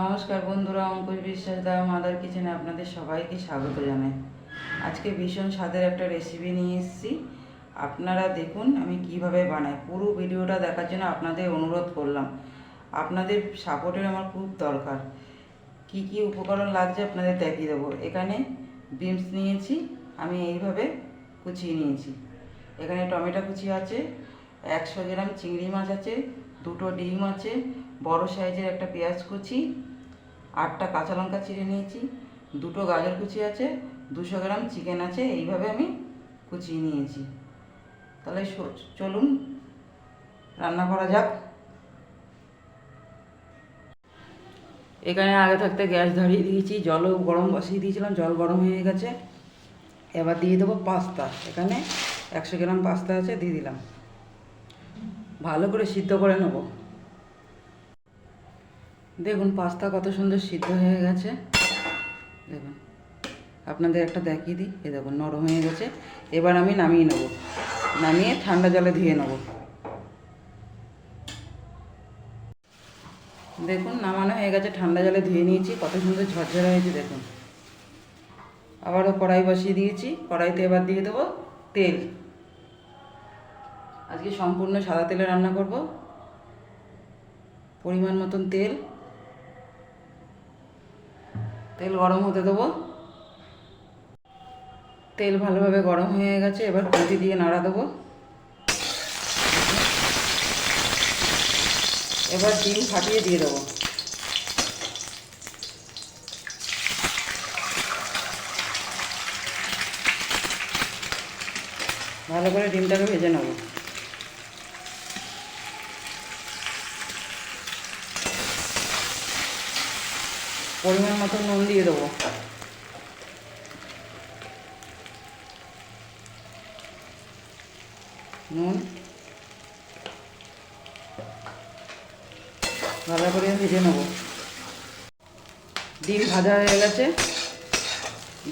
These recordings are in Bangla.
নমস্কার বন্ধুরা, অঙ্কুশ বিশ্বাস দা, মাদার কিচেনে আপনাদের সবাইকে স্বাগত জানাই। আজকে ভীষণ স্বাদের একটা রেসিপি নিয়ে এসেছি। আপনারা দেখুন আমি কীভাবে বানাই। পুরো ভিডিওটা দেখার জন্য আপনাদের অনুরোধ করলাম। আপনাদের সাপোর্টের আমার খুব দরকার। কি কি উপকরণ লাগছে আপনাদের দেখিয়ে দেবো। এখানে বিমস নিয়েছি, আমি এইভাবে কুচিয়ে নিয়েছি। এখানে টমেটো কুচি আছে, একশো গ্রাম চিংড়ি মাছ আছে দুটো ডিম আছে, বড় সাইজের একটা পেঁয়াজ কুচি, আটটা কাঁচা লঙ্কা চিড়ে নিয়েছি, দুটো গাজর কুচি আছে, দুশো গ্রাম চিকেন আছে, এইভাবে আমি কুচিয়ে নিয়েছি। তাহলে চলুন, রান্না করা যাক। এখানে আগে থাকতে গ্যাস ধরিয়ে দিয়েছি, জলও গরম বসিয়ে দিয়েছিলাম, জল গরম হয়ে গেছে। এবার দিয়ে দেবো পাস্তা, এখানে একশো গ্রাম পাস্তা আছে, দিয়ে দিলাম। ভালো করে সিদ্ধ করে নেব। দেখুন, পাস্তা কত সুন্দর সিদ্ধ হয়ে গেছে। দেখুন, আপনাদের একটা দেখিয়ে দিই। এ দেখুন, নরম হয়ে গেছে। এবার আমি নামিয়ে নেব। নামিয়ে ঠান্ডা জলে ধুয়ে নেব। দেখুন, নামানো হয়ে গেছে, ঠান্ডা জলে ধুয়ে নিয়েছি। কত সুন্দর ঝরঝরে হয়েছে, দেখুন। আবারও কড়াই বসিয়ে দিয়েছি। কড়াইতে এবার দিয়ে দেবো তেল। আজকে সম্পূর্ণ সাদা তেলে রান্না করব। পরিমাণ মতন তেল। তেল গরম হতে দেবো। তেল ভালোভাবে গরম হয়ে গেছে, এবার খুঁটি দিয়ে নাড়া দেবো। এবার ডিম ফাটিয়ে দিয়ে দেবো। ভালো করে ডিমটাকে ভেজে নেব। পরিমাণ মতো নুন দিয়ে দেবো। নুন। ভালো করে ভেজে নেব। ডিম ভাজা হয়ে গেছে।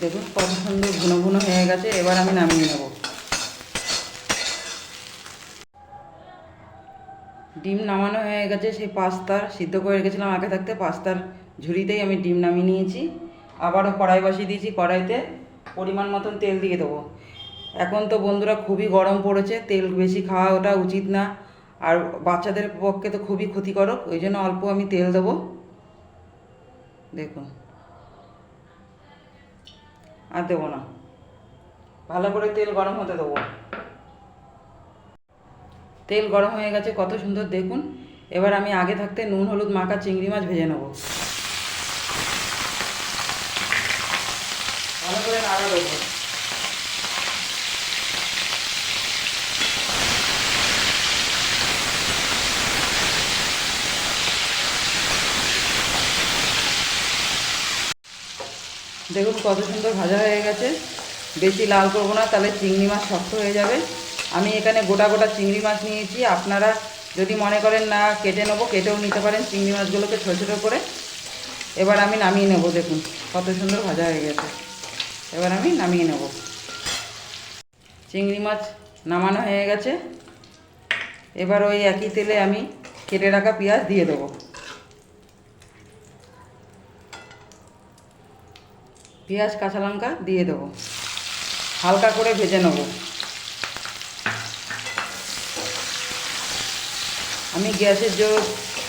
দেখুন কত সুন্দর ঘন ঘন হয়ে গেছে, এবার আমি নামিয়ে নেব। ডিম নামানো হয়ে গেছে, সেই পাস্তার সিদ্ধ করে রেখেছিলাম আগে থাকতে, পাস্তার ঝুড়িতেই আমি ডিম নামিয়ে নিয়েছি। আবারও কড়াই বসিয়ে দিয়েছি, কড়াইতে পরিমাণ মতন তেল দিয়ে দেবো। এখন তো বন্ধুরা খুবই গরম পড়েছে, তেল বেশি খাওয়া ওটা উচিত না। আর বাচ্চাদের পক্ষে তো খুবই ক্ষতিকারক, ওই জন্য অল্প আমি তেল দেবো। দেখুন। আর দেবো না। ভালো করে তেল গরম হতে দেবো। তেল গরম হয়ে গেছে, কত সুন্দর দেখুন। এবার আমি আগে থাকতে নুন, হলুদ, মাখা, চিংড়ি মাছ ভেজে নেব। দেখুন কত সুন্দর ভাজা হয়ে গেছে। বেশি লাল করব না, তাহলে চিংড়ি মাছ শক্ত হয়ে যাবে। আমি এখানে গোটা গোটা চিংড়ি মাছ নিয়েছি। আপনারা যদি মনে করেন না কেটে নেব, কেটেও নিতে পারেন চিংড়ি মাছগুলোকে ছোটো ছোটো করে। এবার আমি নামিয়ে নেব, দেখুন কত সুন্দর ভাজা হয়ে গেছে। এবার আমি নামিয়ে নেব। চিংড়ি মাছ নামানো হয়ে গেছে। এবার ওই একই তেলে আমি কেটে রাখা পেঁয়াজ দিয়ে দেবো। পেঁয়াজ, কাঁচা লঙ্কা দিয়ে দেবো। হালকা করে ভেজে নেব। আমি গ্যাসের জোর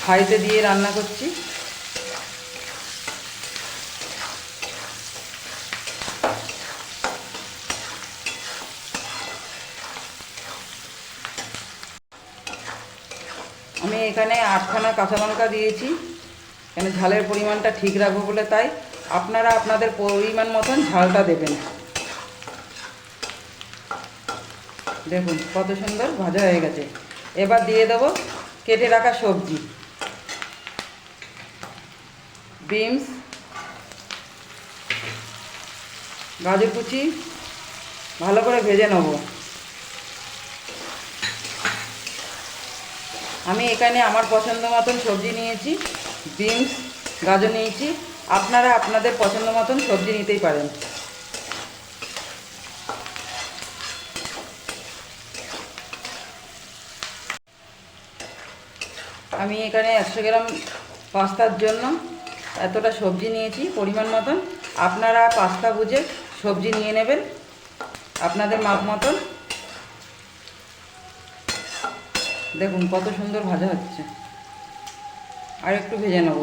হাইতে দিয়ে রান্না করছি আমি এখানে আটখানা কাঁচা লঙ্কা দিয়েছি। এখানে ঝালের পরিমাণটা ঠিক রাখব বলে তাই আপনারা আপনাদের পরিমাণ মতন ঝালটা দেবেন। দেখুন কত সুন্দর ভাজা হয়ে গেছে। এবার দিয়ে দেবো কেটে রাখা সবজি। বিনস, গাজর কুচি, ভালো করে ভেজে নেব। আমি এখানে আমার পছন্দ মতন সবজি নিয়েছি, বিনস, গাজর নিয়েছি। আপনারা আপনাদের পছন্দ মতন সবজি নিতেই পারেন। আমি এখানে একশো গ্রাম পাস্তার জন্য এতটা সবজি নিয়েছি, পরিমাণ মতন। আপনারা পাস্তা বুঝে সবজি নিয়ে নেবেন। আপনাদের মাপ মতন। দেখুন, কত সুন্দর ভাজা হচ্ছে। আর একটু ভেজে নেব।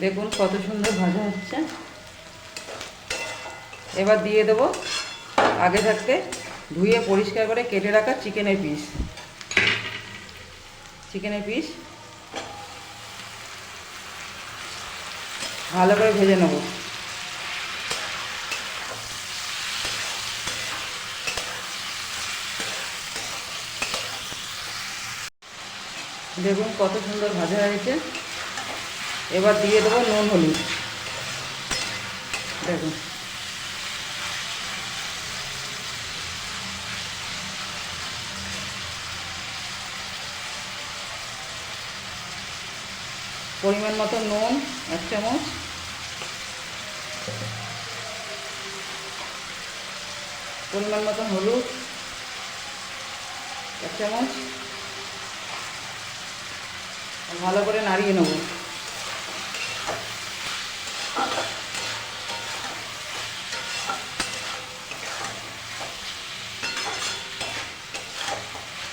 দেখুন, কত সুন্দর ভাজা হচ্ছে। এবার দিয়ে দেব আগে থাকতে ধুয়ে পরিষ্কার করে কেটে রাখা চিকেনের পিস। চিকেনের পিস। ভালো করে ভেজে নেব। দেখুন কত সুন্দর ভাজা হয়েছে। এবার দিয়ে দেবো নুন হলুদ। দেখুন। পরিমাণ মতো নুন, এক চামচ। পরিমাণ মতো হলুদ, এক চামচ। ভালো করে নাড়িয়ে নেব।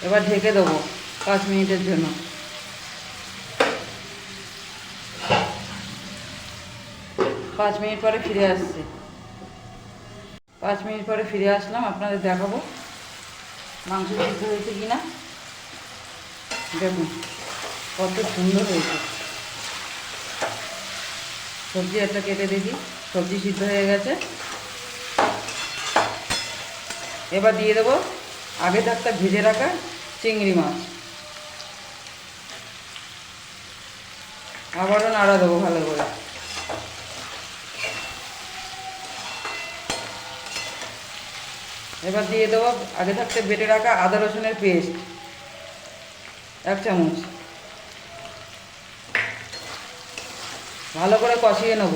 এবার ঢেকে দেবো পাঁচ মিনিটের জন্য। পাঁচ মিনিট পরে ফিরে আসছে। পাঁচ মিনিট পরে ফিরে আসলাম, আপনাদের দেখাবো। মাংস সিদ্ধ হয়েছে কি না দেখুন। কত সুন্দর হয়েছে। সবজি একটা কেটে দেখি, সবজি সিদ্ধ হয়ে গেছে। এবার দিয়ে দেবো আগে থাকতে ভেজে রাখা চিংড়ি মাছ। আবারও নাড়া দেবো ভালো করে। এবার দিয়ে দেবো আগে থাকতে বেটে রাখা আদা রসুনের পেস্ট, এক চামচ। ভালো করে কষিয়ে নেব।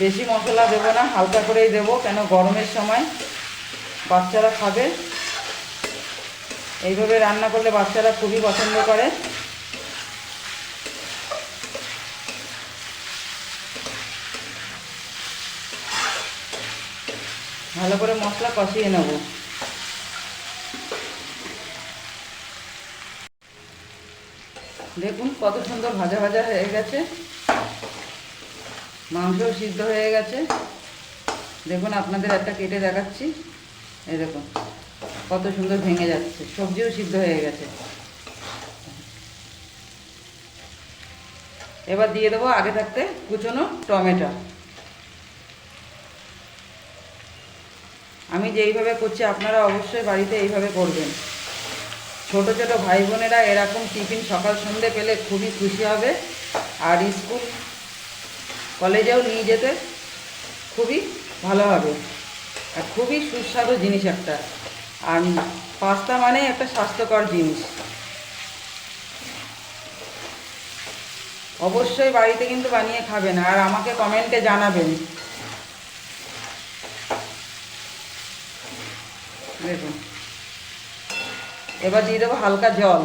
বেশি মশলা দেবো না, হালকা করেই দেবো, কেন গরমের সময় বাচ্চারা খাবে। এইভাবে রান্না করলে বাচ্চারা খুবই পছন্দ করে। ভালো করে মশলা কষিয়ে নেব। দেখুন কত সুন্দর ভাজা ভাজা হয়ে গেছে। মাংসও সিদ্ধ হয়ে গেছে। দেখুন আপনাদের একটা কেটে দেখাচ্ছি। দেখুন, কত সুন্দর ভেঙে যাচ্ছে। সবজিও সিদ্ধ হয়ে গেছে। এবার দিয়ে দেবো আগে থাকতে কুচনো টমেটো। আমি যেইভাবে করছি আপনারা অবশ্যই বাড়িতে এইভাবে করবেন। ছোট ছোট ভাই বোনেরা এরকম টিফিন সকাল সন্ধে পেলে খুবই খুশি হবে। আর স্কুল কলেজেও নিয়ে যেতে খুবই ভালো হবে। আর খুবই সুস্বাদু জিনিস একটা। আর পাস্তা মানে একটা স্বাস্থ্যকর জিনিস। অবশ্যই বাড়িতে কিন্তু বানিয়ে খাবেন আর আমাকে কমেন্টে জানাবেন। দেখুন। এবার দিয়ে দেবো হালকা জল।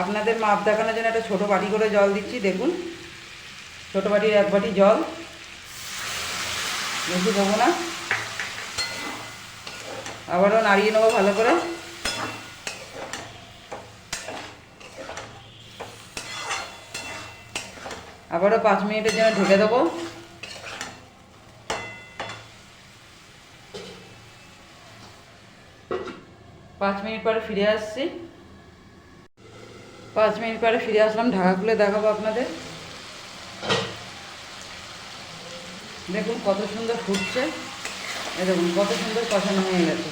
আপনাদের মাপ দেখানোর জন্য একটা ছোটো বাটি করে জল দিচ্ছি, দেখুন। ছোটো বাটির এক বাটি জল। বেশি দেবো না। আবারও নাড়িয়ে নেব ভালো করে। আবারও পাঁচ মিনিটের জন্য ঢেকে দেবো। পাঁচ মিনিট পরে ফিরে আসছি। পাঁচ মিনিট পরে ফিরে আসলাম, ঢাকা খুলে দেখাবো আপনাদের। দেখুন কত সুন্দর ফুটছে। এই দেখুন, কত সুন্দর কষানো হয়ে গেছে।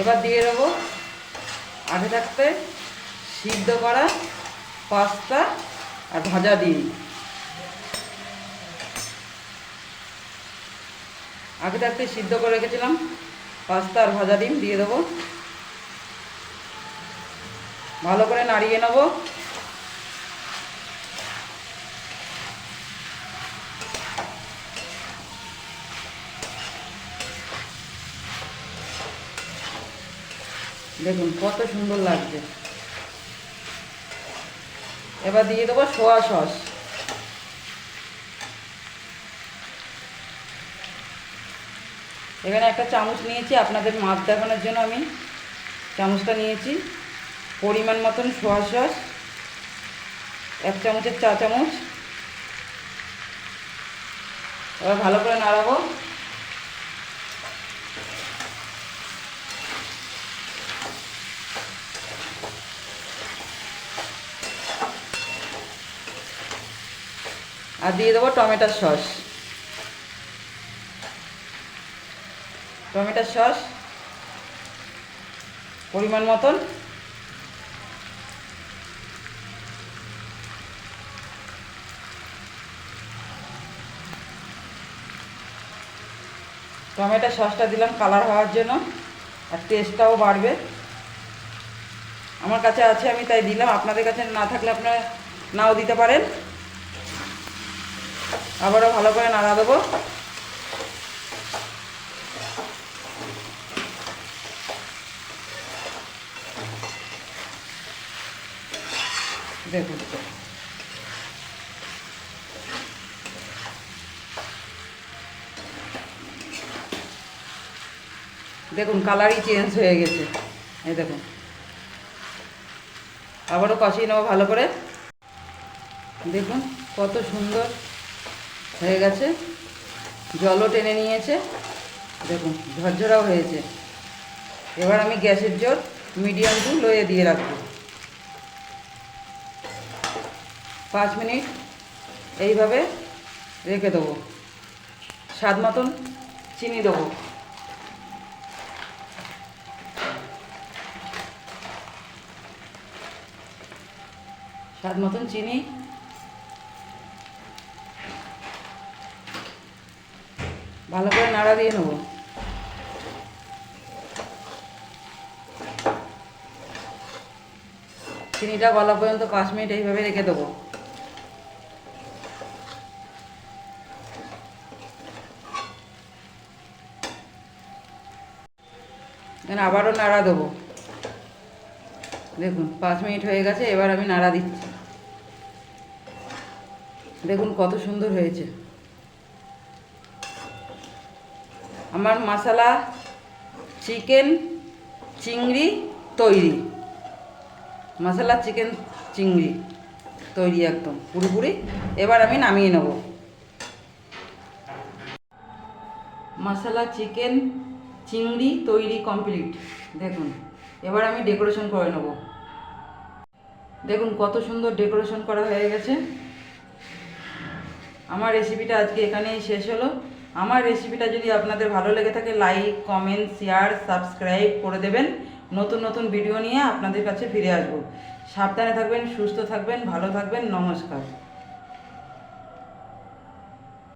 এবার দিয়ে দেবো আগে থাকতে সিদ্ধ করা পাস্তা আর ভাজা ডিম। আগে থাকতে সিদ্ধ করে রেখেছিলাম। পাস্তা আর ভাজা ডিম দিয়ে দেবো। ভালো করে নাড়িয়ে নেব। দেখুন, কত সুন্দর লাগছে। এবার দিয়ে দেবো সোয়া সস। এখানে একটা চামচ নিয়েছি, আপনাদের মাছ দেখানোর জন্য আমি চামচটা নিয়েছি। পরিমাণ মতন সোয়া সস, এক চামচের চা চামচ। এবার ভালো করে নাড়াবো। আর দিয়ে দেবো টমেটোর সস। টমেটোর সস, পরিমাণ মতন। টমেটো সসটা দিলাম কালার হওয়ার জন্য, আর টেস্টটাও বাড়বে। আমার কাছে আছে, আমি তাই দিলাম। আপনাদের কাছে না থাকলে আপনারা নাও দিতে পারেন। আবারও ভালো করে নাড়া দেবো। দেখুন দেখুন কালারই চেঞ্জ হয়ে গেছে। এই দেখুন। আবারও কষিয়ে নেব ভালো করে। দেখুন, কত সুন্দর হয়ে গেছে। জলও টেনে নিয়েছে। দেখুন, ঝরঝরাও হয়েছে। এবার আমি গ্যাসের জোর মিডিয়াম টু লোয়ে দিয়ে রাখব। পাঁচ মিনিট এইভাবে রেখে দেবো। স্বাদ মতন চিনি দেবো। স্বাদ মতন চিনি। ভালো করে নাড়া দিয়ে নেব। চিনিটা গলা পর্যন্ত পাঁচ মিনিট এইভাবে রেখে দেবো। এখানে আবারও নাড়া দেবো। দেখুন, পাঁচ মিনিট হয়ে গেছে, এবার আমি নাড়া দিচ্ছি। দেখুন কত সুন্দর হয়েছে। আমার মশলা, চিকেন, চিংড়ি তৈরি। মশলা, চিকেন, চিংড়ি তৈরি একদম, পুরোপুরি। এবার আমি নামিয়ে নেব। মশলা, চিকেন চিংড়ি তৈরি কমপ্লিট দেখুন, এবার আমি ডেকোরেশন করে নেব। দেখুন, কত সুন্দর ডেকোরেশন করা হয়ে গেছে। আমার রেসিপিটা আজকে এখানেই শেষ হলো। আমার রেসিপিটা যদি আপনাদের ভালো লেগে থাকে লাইক কমেন্ট শেয়ার সাবস্ক্রাইব করে দেবেন। নতুন নতুন ভিডিও নিয়ে আপনাদের কাছে ফিরে আসব। সাবধানে থাকবেন, সুস্থ থাকবেন, ভালো থাকবেন। নমস্কার।